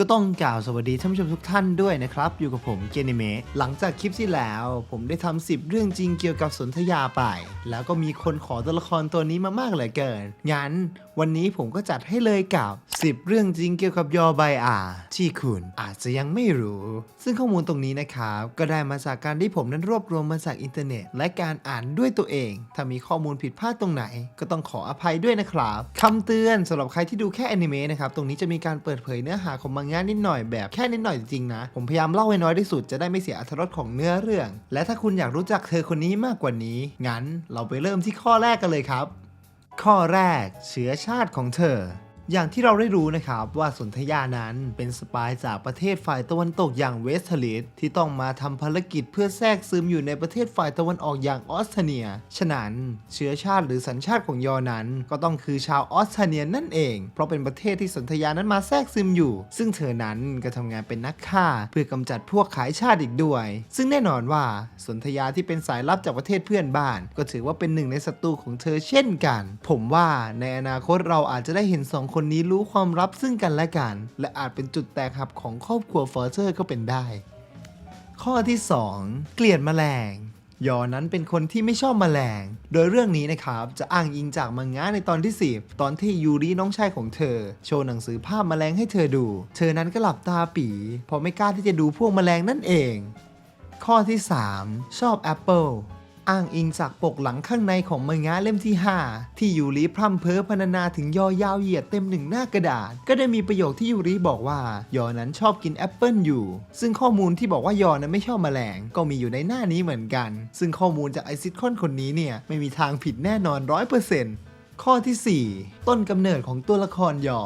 ก็ต้องกล่าวสวัสดีท่านผู้ชมทุกท่านด้วยนะครับ อยู่กับผมเกนิเมะหลังจากคลิปที่แล้ว ผมได้ทำ10 เรื่องจริงเกี่ยวกับสนธยาไป แล้วก็มีคนขอตัวละครตัวนี้มามากเหลือเกิน งั้น วันนี้ผมก็จัดให้เลยกับ 10 เรื่องจริงเกี่ยวกับยอใบอาที่คุณอาจจะยังไม่รู้ ซึ่งข้อมูลตรงนี้นะครับก็ได้มาจากการที่ผมนั้นรวบรวมมาจากอินเทอร์เน็ต และการอ่านด้วยตัวเอง ถ้ามีข้อมูลผิดพลาดตรงไหน ก็ต้องขออภัยด้วยนะครับคำเตือนสำหรับใครที่ดูแค่อนิเมะนะครับตรงนี้จะมีการเปิดเผยเนื้อหาของมังงะนิดหน่อยแบบแค่นิดหน่อยจริงๆนะ ผมพยายามเล่าให้น้อยที่สุดจะได้ไม่เสียอรรถรสของเนื้อเรื่อง และถ้าคุณอยากรู้จักเธอคนนี้มากกว่านี้ งั้นเราไปเริ่มที่ข้อแรกกันเลยครับ ข้อแรก เชื้อชาติของเธอ อย่างที่เราได้รู้นะครับว่าสนธยานั้นเป็นสปายจากประเทศฝ่ายตะวันตกอย่างเวสเทลิสที่ต้องมาทำภารกิจเพื่อแทรกซึมอยู่ในประเทศฝ่ายตะวันออกอย่างออสเตรเลีย ฉะนั้นเชื้อชาติหรือสัญชาติของยอนั้น ก็ต้องคือชาวออสเตรเลียนั่นเอง เพราะเป็นประเทศที่สนธยานั้นมาแทรกซึมอยู่ ซึ่งเธอนั้นก็ทำงานเป็นนักฆ่า เพื่อกำจัดพวกขายชาติอีกด้วย ซึ่งแน่นอนว่าสนธยาที่เป็นสายลับจากประเทศเพื่อนบ้าน ก็ถือว่าเป็นหนึ่งในศัตรูของเธอเช่นกัน ผมว่าในอนาคตเราอาจจะได้เห็นสองคนนี้รู้ความลับซึ่งกันและกัน และอาจเป็นจุดแตกหักของครอบครัวฟอร์เซอร์ก็เป็นได้ ข้อที่ 2 เกลียดแมลงยอนั้นเป็นคนที่ไม่ชอบแมลง โดยเรื่องนี้นะครับ จะอ้างอิงจากมังงะในตอนที่ 10 ตอนที่ยูริน้องชายของเธอ โชว์หนังสือภาพแมลงให้เธอดู เธอนั้นก็หลับตาปีเพราะไม่กล้าที่จะดูพวกแมลงนั่นเอง ข้อที่ 3 ชอบแอปเปิล อ้างอิงจากปกหลังข้างในของมังงะเล่มที่ 5 ที่ยูริพร่ำเพ้อพรรณนาถึงยอยาวเหยียดเต็มหนึ่งหน้ากระดาษ ก็ได้มีประโยคที่ยูริบอกว่ายอนั้นชอบกินแอปเปิลอยู่ ซึ่งข้อมูลที่บอกว่ายอนั้นไม่ชอบแมลง ก็มีอยู่ในหน้านี้เหมือนกัน ซึ่งข้อมูลจากไอซิทคอนคนนี้เนี่ยไม่มีทางผิดแน่นอนร้อยเปอร์เซ็นต์ข้อทีสี่4 ต้นกำเนิดของตัวละครยอ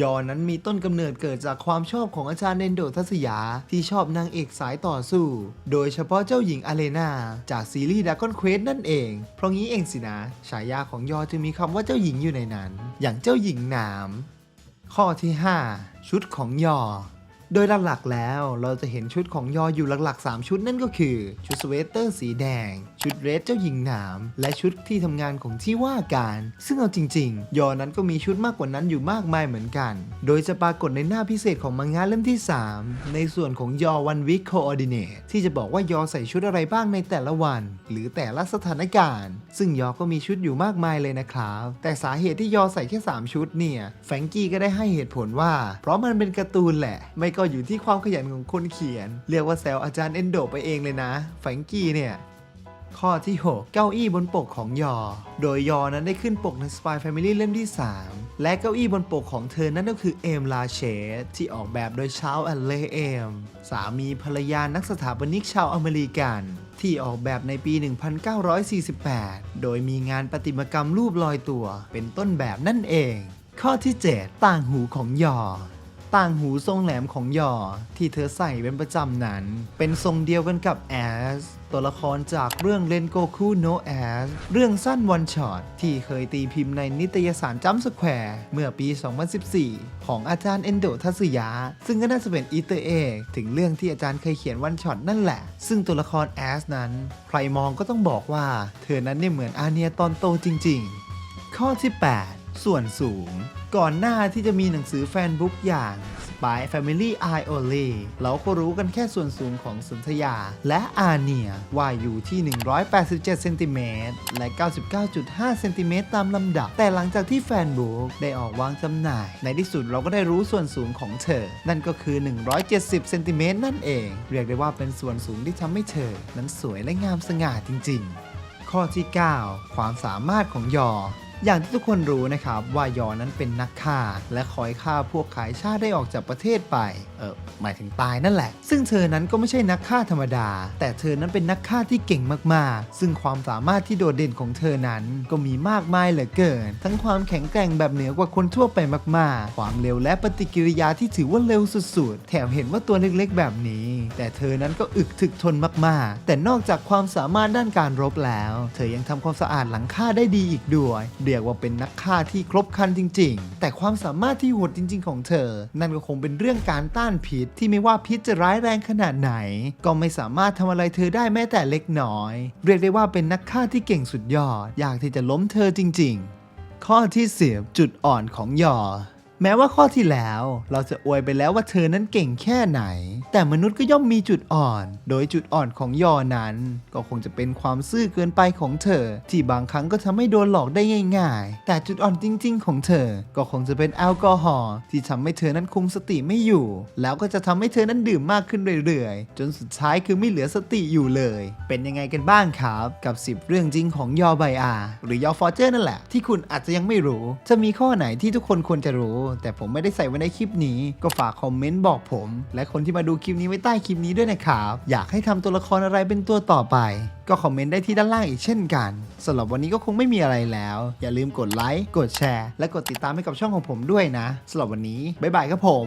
ยอนั้นมีต้นกำเนิดเกิดจากความชอบของอาจารย์เนนโดทัสยา ที่ชอบนางเอกสายต่อสู้ โดยเฉพาะเจ้าหญิงอาเลนาจากซีรีส์ดากอนเควสนั่นเอง เพราะงี้เองสินะ ฉายาของยอจึงมีคำว่าเจ้าหญิงอยู่ในนั้น อย่างเจ้าหญิงหนาม ข้อที่ 5 ชุดของยอ โดยหลักๆแล้วเราจะเห็นชุดของยออยู่หลักๆ 3 ชุดนั่นก็คือ ชุดสเวตเตอร์สีแดง ชุดเรดเจ้าหญิงหนาม และชุดที่ทำงานของที่ว่าการ ซึ่งเอาจริง ๆ ยอนั้นก็มีชุดมากกว่านั้นอยู่มากมายเหมือนกัน โดยจะปรากฏในหน้าพิเศษของมังงะเล่มที่ 3 ในส่วนของยอวันวิคโคออดิเนตที่จะบอกว่ายอใส่ชุดอะไรบ้างในแต่ละวัน หรือแต่ละสถานการณ์ ซึ่งยอก็มีชุดอยู่มากมายเลยนะครับแต่สาเหตุที่ยอใส่แค่ 3 ชุดเนี่ยแฟรงกี้ก็ได้ให้เหตุผลว่า เพราะมันเป็นการ์ตูนแหละ ไม่ก็ก็อยู่ที่ความขยันของคนเขียน เรียกว่าแซวอาจารย์เอนโดไปเองเลยนะแฟงกี้เนี่ยข้อที่ 6 เก้าอี้บนปกของยอ โดยยอนั้นได้ขึ้นปกใน Spy Family เล่มที่ 3 และเก้าอี้บนปกของเธอนั่นก็คือเอมลาเชตที่ออกแบบโดยชาวอัลเลเอม สามีภรรยานักสถาปนิกชาวอเมริกัน ที่ออกแบบในปี 1948 โดยมีงานประติมากรรมรูปลอยตัว เป็นต้นแบบนั่นเอง ข้อที่ 7 ต่างหูของยอ ต่างหูทรงแหลมของหยอที่เธอใส่เป็นประจำนั้น เป็นทรงเดียวกันกับแอสตัวละครจากเรื่องเลนโกคูโนแอสเรื่องสั้นวันช็อตที่เคยตีพิมพ์ในนิตยสารจัมสแควร์เมื่อปี 2014 ของอาจารย์เอนโดทัสยา ซึ่งก็น่าจะเป็นอีเตอร์เอกถึงเรื่องที่อาจารย์เคยเขียนวันช็อตนั่นแหละ ซึ่งตัวละครแอสนั้น ใครมองก็ต้องบอกว่า เธอนั้นเนี่ยเหมือนอาเนียตอนโตจริง ๆ ข้อที่ 8 ส่วนสูง ก่อนหน้าที่จะมีหนังสือแฟนบุ๊กอย่าง Spy Family Eye Only เราก็รู้กันแค่ส่วนสูงของสุนทยา และอาเนียว่าอยู่ที่ 187 เซนติเมตรและ 99.5 เซนติเมตรตามลำดับ แต่หลังจากที่แฟนบุ๊กได้ออกวางจำหน่าย ในที่สุดเราก็ได้รู้ส่วนสูงของเธอ นั่นก็คือ 170 เซนติเมตรนั่นเอง เรียกได้ว่าเป็นส่วนสูงที่ทำให้เธอ นั้นสวยและงามสง่าจริง ๆ ข้อที่ 9 ความสามารถของยอ อย่างที่ทุกคนรู้นะครับว่ายอนั้นเป็นนักฆ่า และคอยฆ่าพวกขายชาติได้ออกจากประเทศไป เออหมายถึงตายนั่นแหละ ซึ่งเธอนั้นก็ไม่ใช่นักฆ่าธรรมดา แต่เธอนั้นเป็นนักฆ่าที่เก่งมากๆ ซึ่งความสามารถที่โดดเด่นของเธอนั้นก็มีมากมายเหลือเกิน ทั้งความแข็งแกร่งแบบเหนือกว่าคนทั่วไปมากๆ ความเร็วและปฏิกิริยาที่ถือว่าเร็วสุดๆ แถมเห็นว่าตัวเล็กๆแบบนี้ แต่เธอนั้นก็อึกถึกทนมากๆ แต่นอกจากความสามารถด้านการรบแล้ว เธอยังทำความสะอาดหลังฆ่าได้ดีอีกด้วยรียกว่าเป็นนักฆ่าที่ครบคันจริง ๆ แต่ความสามารถที่โหดจริง ๆ ของเธอ นั่นก็คงเป็นเรื่องการต้านพิษที่ไม่ว่าพิษจะร้ายแรงขนาดไหน ก็ไม่สามารถทำอะไรเธอได้แม้แต่เล็กน้อย เรียกได้ว่าเป็นนักฆ่าที่เก่งสุดยอด อยากที่จะล้มเธอจริง ๆ ข้อที่10จุดอ่อนของยอ แม้ว่าข้อที่แล้วเราจะอวยไปแล้วว่าเธอนั้นเก่งแค่ไหน แต่มนุษย์ก็ย่อมมีจุดอ่อน โดยจุดอ่อนของยอนั้น ก็คงจะเป็นความซื่อเกินไปของเธอ ที่บางครั้งก็ทำให้โดนหลอกได้ง่าย ๆ แต่จุดอ่อนจริง ๆ ของเธอ ก็คงจะเป็นแอลกอฮอล์ที่ทำให้เธอนั้นคุมสติไม่อยู่ แล้วก็จะทำให้เธอนั้นดื่มมากขึ้นเรื่อยๆ จนสุดท้ายคือไม่เหลือสติอยู่เลย เป็นยังไงกันบ้างครับ กับ 10 เรื่องจริงของยอไบอาหรือยอฟอร์เจอร์นั่นแหละที่คุณอาจจะยังไม่รู้ จะมีข้อไหนที่ทุกคนควรจะรู้แต่ผมไม่ได้ใส่ไว้ในคลิปนี้ ก็ฝากคอมเมนต์บอกผม และคนที่มาดูคลิปนี้ไว้ใต้คลิปนี้ด้วยนะครับ อยากให้ทำตัวละครอะไรเป็นตัวต่อไป ก็คอมเมนต์ได้ที่ด้านล่างอีกเช่นกันสำหรับวันนี้ก็คงไม่มีอะไรแล้ว อย่าลืมกดไลค์กดแชร์ และกดติดตามให้กับช่องของผมด้วยนะสำหรับวันนี้บ๊ายบายครับผม